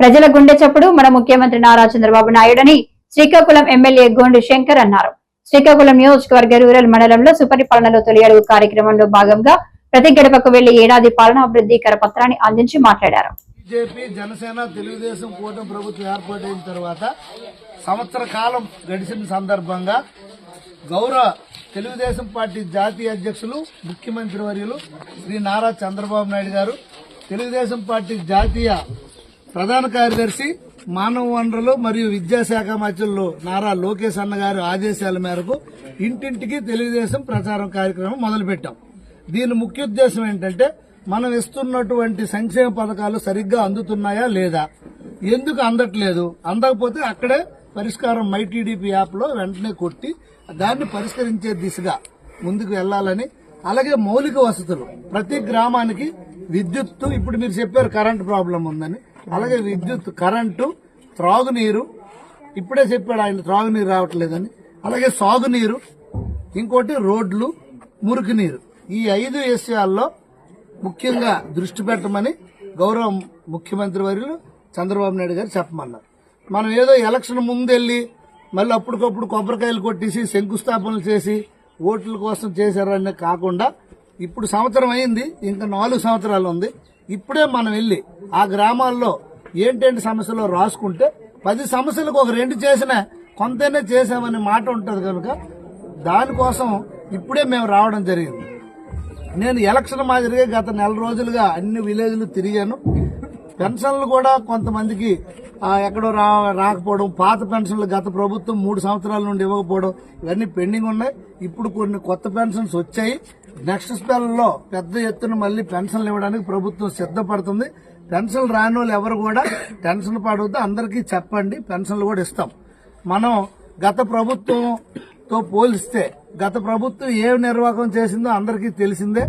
ప్రజల గుండె చప్పుడు మన ముఖ్యమంత్రి నారా చంద్రబాబు నాయుడని శ్రీకాకుళం ఎమ్మెల్యే గోండు శంకర్ అన్నారు. శ్రీకాకుళం నియోజకవర్గ రూరల్ మండలంలో సుపరిపాలనలో తొలి అడుగు కార్యక్రమంలో భాగంగా ప్రతి గడపకు వెళ్ళి ఏడాది పాలన అభివృద్ధి కరపత్రాన్ని అందించి మాట్లాడారు. బీజేపీ జనసేన తెలుగుదేశం కూటమి ప్రభుత్వం ఏర్పాటైన తర్వాత సంవత్సర కాలం గడిచిన సందర్భంగా గౌరవ తెలుగుదేశం పార్టీ జాతీయ అధ్యక్షులు ముఖ్యమంత్రి వర్యులు శ్రీ నారా చంద్రబాబు నాయుడు గారు తెలుగుదేశం పార్టీ జాతీయ ప్రధాన కార్యదర్శి మానవ వనరులు మరియు విద్యాశాఖ మధ్యలో నారా లోకేష్ అన్న గారి ఆదేశాల మేరకు ఇంటింటికి తెలుగుదేశం ప్రచారం కార్యక్రమం మొదలుపెట్టాం. దీని ముఖ్య ఉద్దేశం ఏంటంటే మనం ఇస్తున్నటువంటి సంక్షేమ పథకాలు సరిగ్గా అందుతున్నాయా లేదా? ఎందుకు అందట్లేదు? అందకపోతే అక్కడే పరిష్కారం మైటీడీపీ యాప్లో వెంటనే కొట్టి దాన్ని పరిష్కరించే దిశగా ముందుకు వెళ్ళాలని అలాగే మౌలిక వసతులు. ప్రతి గ్రామానికి విద్యుత్తు ఇప్పుడు మీరు చెప్పారు కరెంట్ ప్రాబ్లం ఉందని. అలాగే విద్యుత్ కరెంటు త్రాగునీరు. ఇప్పుడే చెప్పాడు ఆయన త్రాగునీరు రావట్లేదని. అలాగే సాగునీరు ఇంకోటి రోడ్లు మురికి నీరు ఈ ఐదు విషయాల్లో ముఖ్యంగా దృష్టి పెట్టమని గౌరవ ముఖ్యమంత్రి వర్యులు చంద్రబాబు నాయుడు గారు చెప్పమన్నారు. మనం ఏదో ఎలక్షన్ ముందెళ్ళి మళ్ళీ అప్పటికప్పుడు కొబ్బరికాయలు కొట్టేసి శంకుస్థాపనలు చేసి ఓట్ల కోసం చేశారని కాకుండా ఇప్పుడు సంవత్సరం అయింది ఇంకా నాలుగు సంవత్సరాలు ఉంది. ఇప్పుడే మనం వెళ్ళి ఆ గ్రామాల్లో ఏంటేంటి సమస్యలు రాసుకుంటే పది సమస్యలకు ఒక రెండు చేసినా కొంతనే చేసామనే మాట ఉంటుంది కనుక దానికోసం ఇప్పుడే మేము రావడం జరిగింది. నేను ఎలక్షన్ మాదిరిగా గత నెల రోజులుగా అన్ని విలేజ్లు తిరిగాను. పెన్షన్లు. కూడా కొంతమందికి ఎక్కడో రా రాకపోవడం పాత పెన్షన్లు గత ప్రభుత్వం మూడు సంవత్సరాల నుండి ఇవ్వకపోవడం ఇవన్నీ పెండింగ్ ఉన్నాయి. ఇప్పుడు కొన్ని కొత్త పెన్షన్స్ వచ్చాయి. నెక్స్ట్ స్పెల్లో పెద్ద ఎత్తున మళ్ళీ పెన్షన్లు ఇవ్వడానికి ప్రభుత్వం సిద్ధపడుతుంది. పెన్షన్లు రాని వాళ్ళు ఎవరు కూడా టెన్షన్ పడవద్దు. అందరికీ చెప్పండి పెన్షన్లు కూడా ఇస్తాం. మనం గత ప్రభుత్వంతో పోలిస్తే గత ప్రభుత్వం ఏ నిర్వాహకం చేసిందో అందరికీ తెలిసిందే.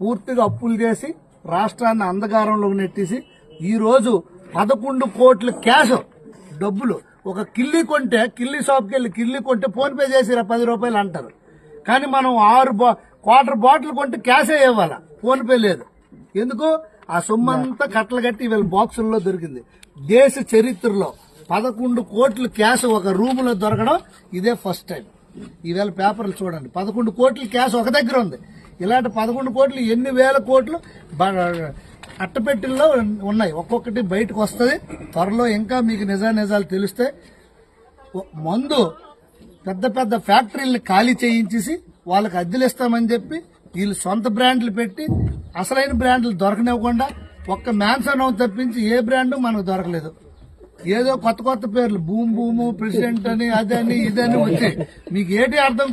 పూర్తిగా అప్పులు చేసి రాష్ట్రాన్ని అంధకారంలోకి నెట్టేసి ఈరోజు పదకొండు కోట్ల క్యాష్ డబ్బులు. ఒక కిల్లి కొంటే కిల్లి షాప్కి వెళ్ళి కిల్లి కొంటే ఫోన్పే చేసిరా పది రూపాయలు అంటారు. కానీ మనం ఆరు బా- క్వార్టర్ బాటిల్ కొంటే క్యాషే ఇవ్వాలా? ఫోన్పే లేదు. ఎందుకు? ఆ సొమ్మంతా కట్టలు కట్టి వీళ్ళ బాక్సుల్లో దొరికింది. దేశ చరిత్రలో పదకొండు కోట్ల క్యాష్ ఒక రూములో దొరకడం ఇదే ఫస్ట్ టైం. ఈవేళ పేపర్లు చూడండి. పదకొండు కోట్ల క్యాష్ ఒక దగ్గర ఉంది. ఇలాంటి పదకొండు కోట్లు ఎన్ని వేల కోట్లు అట్టపెట్టిల్లో అట్టపెట్టెల్లో ఉన్నాయి. ఒక్కొక్కటి బయటకు వస్తుంది. త్వరలో ఇంకా మీకు నిజా నిజాలు తెలిస్తే మందు పెద్ద పెద్ద ఫ్యాక్టరీలను ఖాళీ చేయించేసి వాళ్ళకి అద్దెలు ఇస్తామని చెప్పి వీళ్ళు సొంత బ్రాండ్లు పెట్టి అసలైన బ్రాండ్లు దొరకనివ్వకుండా ఒక్క మ్యాన్సన్ తప్పించి ఏ బ్రాండు మనకు దొరకలేదు. ఏదో కొత్త కొత్త పేర్లు భూమ్ భూము ప్రెసిడెంట్ అని అదని ఇదని వచ్చాయి. మీకు ఏటి అర్థం